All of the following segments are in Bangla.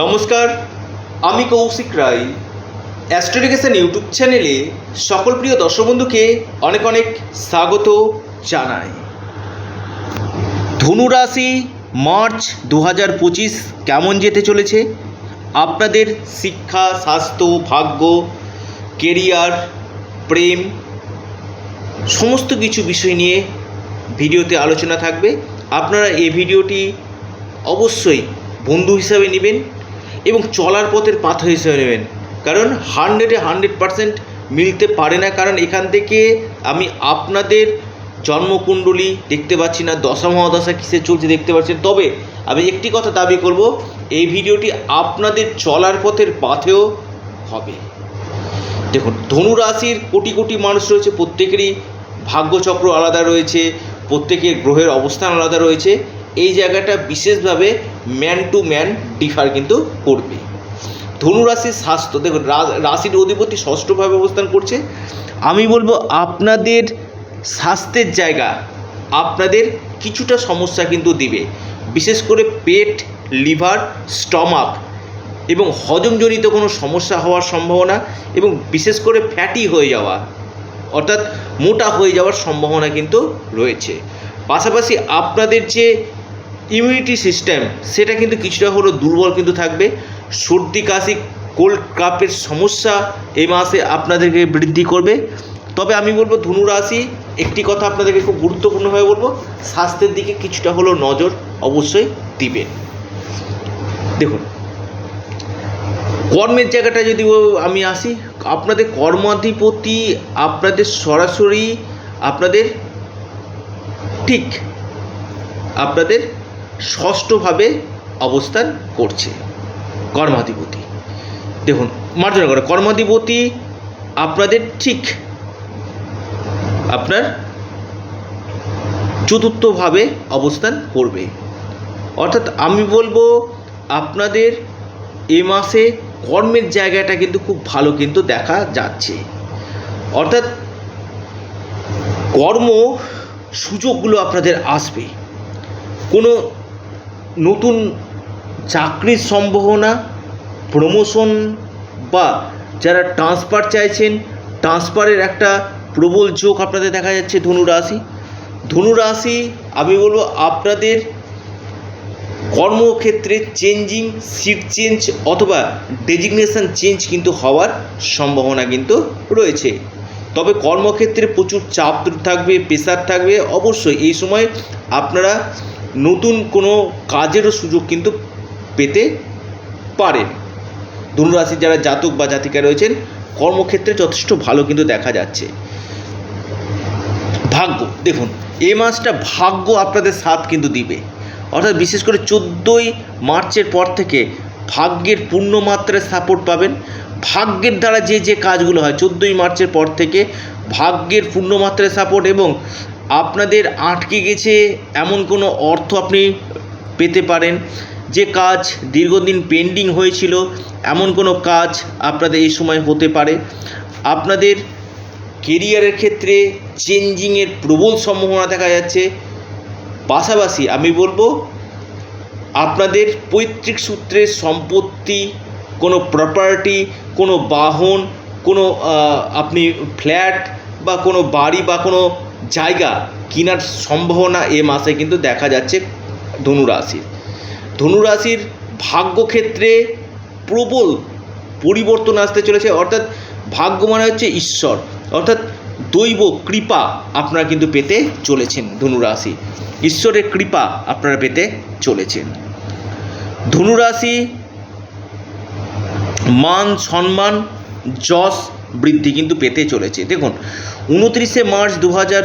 নমস্কার, আমি কৌশিক রায়। অ্যাস্ট্রোডিকেশন ইউটিউব চ্যানেলে সকল প্রিয় দর্শক বন্ধুকে অনেক অনেক স্বাগত জানাই। ধনুরাশি মার্চ দু হাজার পঁচিশ কেমন যেতে চলেছে? আপনাদের শিক্ষা, স্বাস্থ্য, ভাগ্য, কেরিয়ার, প্রেম সমস্ত কিছু বিষয় নিয়ে ভিডিওতে আলোচনা থাকবে। আপনারা এই ভিডিওটি অবশ্যই বন্ধু হিসাবে নেবেন। এবং চলার পথের পাথর হিসেবে নেবেন। কারণ হান্ড্রেডে হান্ড্রেড পারসেন্ট মিলতে পারে না। কারণ এখান থেকে আমি আপনাদের জন্মকুণ্ডলী দেখতে পাচ্ছি না, দশা মহাদশা কিসে চলছে দেখতে পাচ্ছেন। তবে আমি একটি কথা দাবি করব, এই ভিডিওটি আপনাদের চলার পথের পাথেও হবে। দেখুন ধনু রাশির কোটি কোটি মানুষ রয়েছে, প্রত্যেকেরই ভাগ্যচক্র আলাদা রয়েছে, প্রত্যেকের গ্রহের অবস্থান আলাদা রয়েছে। এই জায়গাটা বিশেষভাবে ম্যান টু ম্যান ডিফার কিন্তু করবে। ধনু রাশির স্বাস্থ্য, দেখুন রাশির অধিপতি ষষ্ঠভাবে অবস্থান করছে। আমি বলব আপনাদের স্বাস্থ্যের জায়গা আপনাদের কিছুটা সমস্যা কিন্তু দিবে। বিশেষ করে পেট, লিভার, স্টমাক এবং হজমজনিত কোনো সমস্যা হওয়ার সম্ভাবনা এবং বিশেষ করে ফ্যাটি হয়ে যাওয়া, অর্থাৎ মোটা হয়ে যাওয়ার সম্ভাবনা কিন্তু রয়েছে। পাশাপাশি আপনাদের যে ইমিউনিটি সিস্টেম সেটা কিন্তু কিছুটা হলেও দুর্বল কিন্তু থাকবে। সর্দি, কাশি কোল্ড কাপের সমস্যা এই মাসে আপনাদেরকে বৃদ্ধি করবে। তবে আমি বলব ধনু রাশি, একটি কথা আপনাদেরকে খুব গুরুত্বপূর্ণভাবে বলব, স্বাস্থ্যের দিকে কিছুটা হলেও নজর অবশ্যই দিবেন। দেখুন, কর্মের জায়গাটা যদি আমি আসি, আপনাদের কর্মাধিপতি আপনাদের সরাসরি আপনাদের ঠিক, আপনাদের ষষ্ঠভাবে অবস্থান করছে কর্মাধিপতি। দেখুন মার্জনা করে কর্মাধিপতি আপনাদের ঠিক আপনার চতুর্থভাবে অবস্থান করবে। অর্থাৎ আমি বলব, আপনাদের এ মাসে কর্মের জায়গাটা কিন্তু খুব ভালো কিন্তু দেখা যাচ্ছে। অর্থাৎ কর্ম সুযোগগুলো আপনাদের আসবে। কোনো নতুন চাকরির সম্ভাবনা প্রমোশন বা যারা ট্রান্সফার চাইছেন ট্রান্সফারের একটা প্রবল যোগ আপনাদের দেখা যাচ্ছে ধনুরাশি ধনুরাশি আমি বলব আপনাদের কর্মক্ষেত্রে চেঞ্জিং সিট চেঞ্জ অথবা ডেজিগনেশন চেঞ্জ কিন্তু হওয়ার সম্ভাবনা কিন্তু রয়েছে। তবে কর্মক্ষেত্রে প্রচুর চাপ থাকবে প্রেশার থাকবে। অবশ্যই এই সময় আপনারা নতুন কোনো কাজেরও সুযোগ কিন্তু পেতে পারেন। ধনুরাশির যারা জাতক বা জাতিকা রয়েছেন, কর্মক্ষেত্রে যথেষ্ট ভালো কিন্তু দেখা যাচ্ছে। ভাগ্য, দেখুন এই মাসটা ভাগ্য আপনাদের সাথ কিন্তু দিবে। অর্থাৎ বিশেষ করে চোদ্দোই মার্চের পর থেকে ভাগ্যের পূর্ণ মাত্রায় সাপোর্ট পাবেন। ভাগ্যের দ্বারা যে যে কাজগুলো হয়, চোদ্দোই মার্চের পর থেকে ভাগ্যের পূর্ণ মাত্রায় সাপোর্ট এবং আপনাদের আটকে গেছে এমন কোনো অর্থ আপনি পেতে পারেন? যে কাজ দীর্ঘদিন পেন্ডিং হয়েছিল, এমন কোনো কাজ আপনাদের এই সময় হতে পারে? আপনাদের কেরিয়ারের ক্ষেত্রে চেঞ্জিংয়ের প্রবল সম্ভাবনা দেখা যাচ্ছে। পাশাপাশি আমি বলব, আপনাদের পৈতৃক সূত্রের সম্পত্তি, কোনো প্রপার্টি কোনো বাহন, কোনো আপনি ফ্ল্যাট বা কোনো বাড়ি বা কোনো জায়গা কেনার সম্ভাবনা এ মাসে কিন্তু দেখা যাচ্ছে ধনুরাশির ধনুরাশির ভাগ্যক্ষেত্রে প্রবল পরিবর্তন আসতে চলেছে, অর্থাৎ ভাগ্য মানে হচ্ছে ঈশ্বর, অর্থাৎ দৈব কৃপা আপনারা কিন্তু পেতে চলেছেন ধনুরাশি ঈশ্বরের কৃপা আপনারা পেতে চলেছেন। ধনুরাশি মান সম্মান, যশ বৃদ্ধি কিন্তু পেতে চলেছে। দেখুন উনত্রিশে মার্চ দু হাজার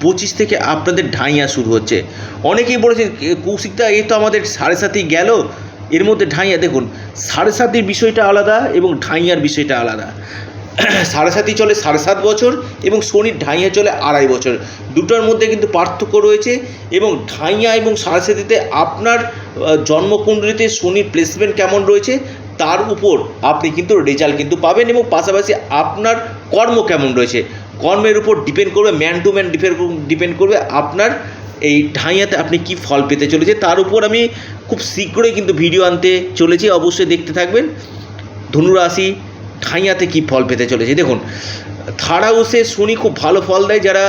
পঁচিশ থেকে আপনাদের ঢাইয়া শুরু হচ্ছে। অনেকেই বলেছেন "এ, কৌশিকদা এই তো আমাদের সাড়ে সাতই গেল। এর মধ্যে ঢাইয়া দেখুন সাড়ে সাতির বিষয়টা আলাদা এবং ঢাইয়ার বিষয়টা আলাদা। সাড়ে সাতই চলে সাড়ে সাত বছর এবং শনির ঢাইয়া চলে আড়াই বছর। দুটোর মধ্যে কিন্তু পার্থক্য রয়েছে এবং ঢাইয়া এবং সাড়ে সাতিতে আপনার জন্মকুণ্ডলিতে শনির প্লেসমেন্ট কেমন রয়েছে তার উপর আপনি কিন্তু রেজাল্ট কিন্তু পাবেন এবং পাশাপাশি আপনার কর্ম কেমন রয়েছে? কর্মের উপর ডিপেন্ড করবে man to man depend depend করবে আপনার এই ঢাইয়াতে আপনি কি ফল পেতে চলেছে। তার উপর আমি খুব শীঘ্রই কিন্তু ভিডিও আনতে চলেছি, অবশ্যই দেখতে থাকবেন। ধনুরাশি, ঢাইয়াতে কি ফল পেতে চলেছে। দেখুন থার্ড হাউসে শনি খুব ভালো ফল দেয়, যারা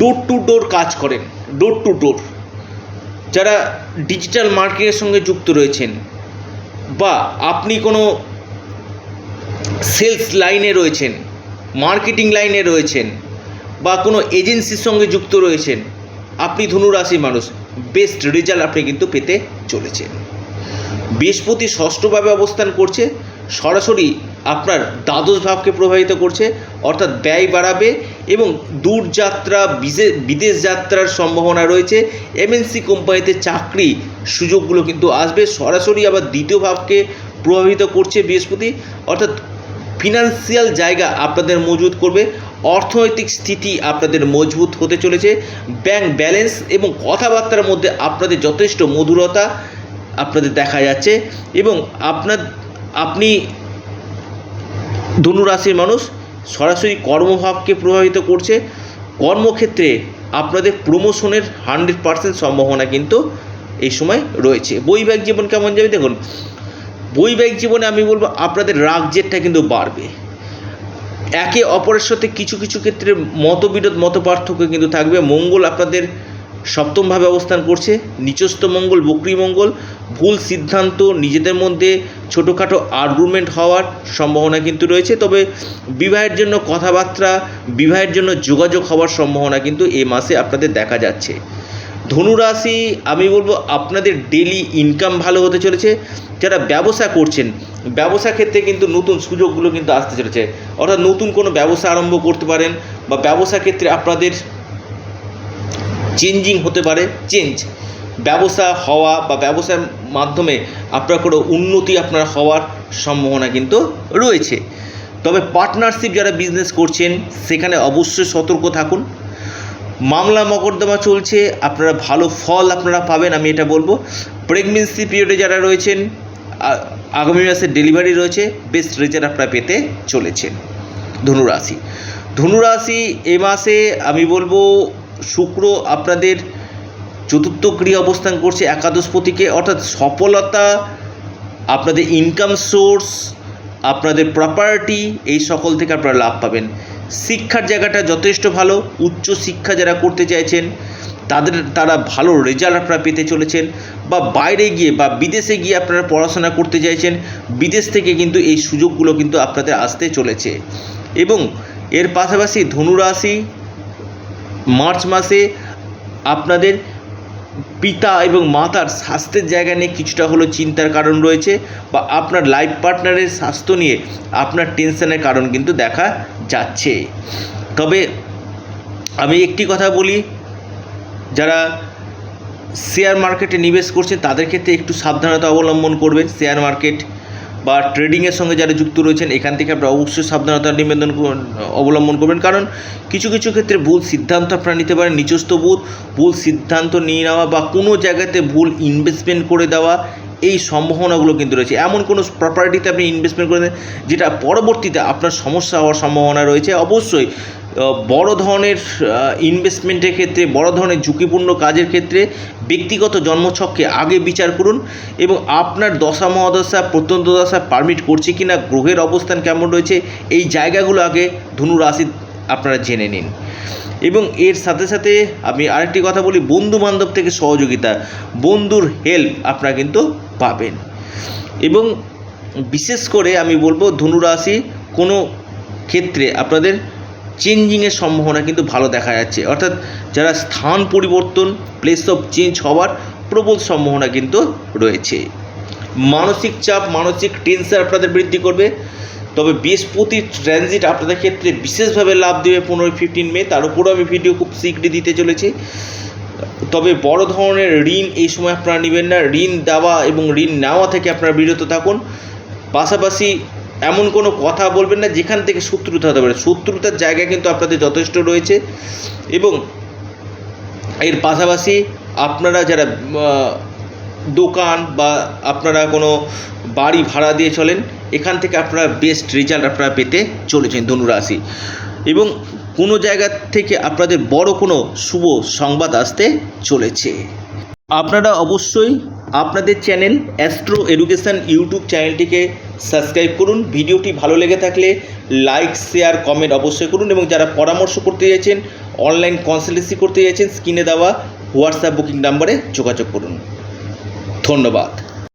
ডোর টু ডোর কাজ করেন ডোর টু ডোর যারা ডিজিটাল মার্কেটের সঙ্গে যুক্ত রয়েছেন বা আপনি কোনো সেলস লাইনে রয়েছেন, মার্কেটিং লাইনে রয়েছেন, বা কোনো এজেন্সির সঙ্গে যুক্ত রয়েছেন, আপনি ধনুরাশির মানুষ, বেস্ট রেজাল্ট আপনি কিন্তু পেতে চলেছেন। বৃহস্পতি ষষ্ঠভাবে অবস্থান করছে, সরাসরি আপনার দ্বাদশ ভাবকে প্রভাবিত করছে, অর্থাৎ ব্যয় বাড়াবে এবং দূরযাত্রা বিদেশ যাত্রার সম্ভাবনা রয়েছে। এমএনসি কোম্পানিতে চাকরি সুযোগগুলো কিন্তু আসবে। সরাসরি আবার দ্বিতীয় ভাবকে প্রভাবিত করছে বৃহস্পতি। অর্থাৎ ফিনান্সিয়াল জায়গা আপনাদের মজবুত করবে। অর্থনৈতিক স্থিতি আপনাদের মজবুত হতে চলেছে। ব্যাংক ব্যালেন্স এবং কথাবার্তার মধ্যে আপনাদের যথেষ্ট মধুরতা আপনাদের দেখা যাচ্ছে এবং আপনার আপনি ধনুরাশির মানুষ সরাসরি কর্মভাবকে প্রভাবিত করছে। কর্মক্ষেত্রে আপনাদের প্রমোশনের হান্ড্রেড পার্সেন্ট সম্ভাবনা কিন্তু এই সময় রয়েছে। বৈবাহিক জীবন কেমন যাবে দেখুন, বৈবাহিক জীবনে আমি বলব আপনাদের রাগ জেদটা কিন্তু বাড়বে। একে অপরের সাথে কিছু কিছু ক্ষেত্রে মতবিরোধ মত পার্থক্য কিন্তু থাকবে। মঙ্গল আপনাদের সপ্তমভাবে অবস্থান করছে। নিচস্থ মঙ্গল, বক্রী মঙ্গল, ভুল সিদ্ধান্ত, নিজেদের মধ্যে ছোটোখাটো আর্গুমেন্ট হওয়ার সম্ভাবনা কিন্তু রয়েছে। তবে বিবাহের জন্য কথাবার্তা, বিবাহের জন্য যোগাযোগ হওয়ার সম্ভাবনা কিন্তু এই মাসে আপনাদের দেখা যাচ্ছে। ধনুরাশি, আমি বলব আপনাদের ডেলি ইনকাম ভালো হতে চলেছে। যারা ব্যবসা করছেন, ব্যবসা ক্ষেত্রে কিন্তু নতুন সুযোগগুলো কিন্তু আসতে চলেছে। অর্থাৎ নতুন কোনো ব্যবসা আরম্ভ করতে পারেন বা ব্যবসা ক্ষেত্রে আপনাদের চেঞ্জিং হতে পারে, চেঞ্জ। ব্যবসা হওয়া বা ব্যবসার মাধ্যমে আপনার কোনো উন্নতি আপনার হওয়ার সম্ভাবনা কিন্তু রয়েছে। তবে পার্টনারশিপ যারা বিজনেস করছেন, সেখানে অবশ্যই সতর্ক থাকুন। মামলা মকদ্দমা চলছে, আপনারা ভালো ফল আপনারা পাবেন, আমি এটা বলব। প্রেগনেন্সি পিরিয়ডে যারা রয়েছেন আগামী মাসে ডেলিভারি রয়েছে বেস্ট রেজাল্ট আপনারা পেতে চলেছেন। ধনুরাশি। ধনুরাশি এ মাসে আমি বলব শুক্র আপনাদের চতুর্থ ক্রিয়া অবস্থান করছে একাদশপতিকে, অর্থাৎ সফলতা, আপনাদের ইনকাম সোর্স আপনাদের প্রপার্টি এই সকল থেকে আপনারা লাভ পাবেন। শিক্ষার জায়গাটা যথেষ্ট ভালো, উচ্চ শিক্ষা যারা করতে চাইছেন, তাদের, তারা ভালো রেজাল্ট আপনারা পেতে চলেছেন বা বাইরে গিয়ে বা বিদেশে গিয়ে আপনারা পড়াশোনা করতে চাইছেন, বিদেশ থেকে কিন্তু এই সুযোগগুলো কিন্তু আপনাদের আসতে চলেছে। এবং এর পাশাপাশি ধনুরাশি মার্চ মাসে আপনাদের পিতা এবং মাতার স্বাস্থ্যের জায়গা নিয়ে কিছুটা হলেও চিন্তার কারণ রয়েছে বা আপনার লাইফ পার্টনারের স্বাস্থ্য নিয়ে আপনার টেনশনের কারণ কিন্তু দেখা যাচ্ছে। তবে আমি একটি কথা বলি, যারা শেয়ার মার্কেটে নিবেশ করছেন তাদের ক্ষেত্রে একটু সাবধানতা অবলম্বন করবেন। শেয়ার মার্কেট বা ট্রেডিংয়ের সঙ্গে যারা যুক্ত রয়েছেন, এখান থেকে আপনি অবশ্যই সাবধানতা নিবেদন অবলম্বন করবেন। কারণ কিছু কিছু ক্ষেত্রে ভুল সিদ্ধান্ত আপনারা নিতে পারেন, নিজস্ব বোধ ভুল সিদ্ধান্ত নিয়ে নেওয়া বা কোনো জায়গাতে ভুল ইনভেস্টমেন্ট করে দেওয়া এই সম্ভাবনাগুলো কিন্তু রয়েছে। এমন কোনো প্রপার্টিতে আপনি ইনভেস্টমেন্ট করে যেটা পরবর্তীতে আপনার সমস্যা হওয়ার সম্ভাবনা রয়েছে। অবশ্যই বড় ধরনের ইনভেস্টমেন্টের ক্ষেত্রে, বড় ধরনের ঝুঁকিপূর্ণ কাজের ক্ষেত্রে ব্যক্তিগত জন্মছককে আগে বিচার করুন এবং আপনার দশা, মহাদশা প্রত্যন্ত দশা পারমিট করছে কি না গ্রহের অবস্থান কেমন রয়েছে, এই জায়গাগুলো আগে ধনু রাশি আপনারা জেনে নিন। এবং এর সাথে সাথে আমি আরেকটি কথা বলি, বন্ধু বান্ধব থেকে সহযোগিতা, বন্ধুর হেল্প আপনারা কিন্তু পাবেন। এবং বিশেষ করে আমি বলব ধনুরাশি কোনো ক্ষেত্রে আপনাদের চেঞ্জিংয়ের সম্ভাবনা কিন্তু ভালো দেখা যাচ্ছে। অর্থাৎ যারা স্থান পরিবর্তন প্লেস অফ চেঞ্জ হওয়ার প্রবল সম্ভাবনা কিন্তু রয়েছে। মানসিক চাপ, মানসিক টেনশন আপনাদের বৃদ্ধি করবে। তবে বৃহস্পতির ট্রানজিট আপনাদের ক্ষেত্রে বিশেষভাবে লাভ দেবে পনেরোই ফিফটিন মে, তার উপরও আমি ভিডিও খুব শীঘ্রই দিতে চলেছি। তবে বড় ধরনের ঋণ এই সময় আপনারা নেবেন না। ঋণ দেওয়া এবং ঋণ নেওয়া থেকে আপনারা বিরত থাকুন। পাশাপাশি এমন কোনো কথা বলবেন না, যেখান থেকে শত্রুতা হতে পারে। শত্রুতার জায়গা কিন্তু আপনাদের যথেষ্ট রয়েছে এবং এর পাশাপাশি আপনারা যারা দোকান বা আপনারা কোনো বাড়ি ভাড়া দিয়ে চলেন, এখান থেকে আপনারা বেস্ট রেজাল্ট আপনারা পেতে চলেছেন ধনুরাশি এবং কোনো জায়গা থেকে আপনাদের বড় কোনো শুভ সংবাদ আসতে চলেছে। আপনারা অবশ্যই আপনাদের চ্যানেল অ্যাস্ট্রো এডুকেশান ইউটিউব চ্যানেলটিকে সাবস্ক্রাইব করুন। ভিডিওটি ভালো লেগে থাকলে লাইক, শেয়ার, কমেন্ট অবশ্যই করুন এবং যারা পরামর্শ করতে চাইছেন, অনলাইন কনসালটেন্সি করতে চাইছেন, স্ক্রিনে দেওয়া হোয়াটসঅ্যাপ বুকিং নাম্বারে যোগাযোগ করুন। ধন্যবাদ।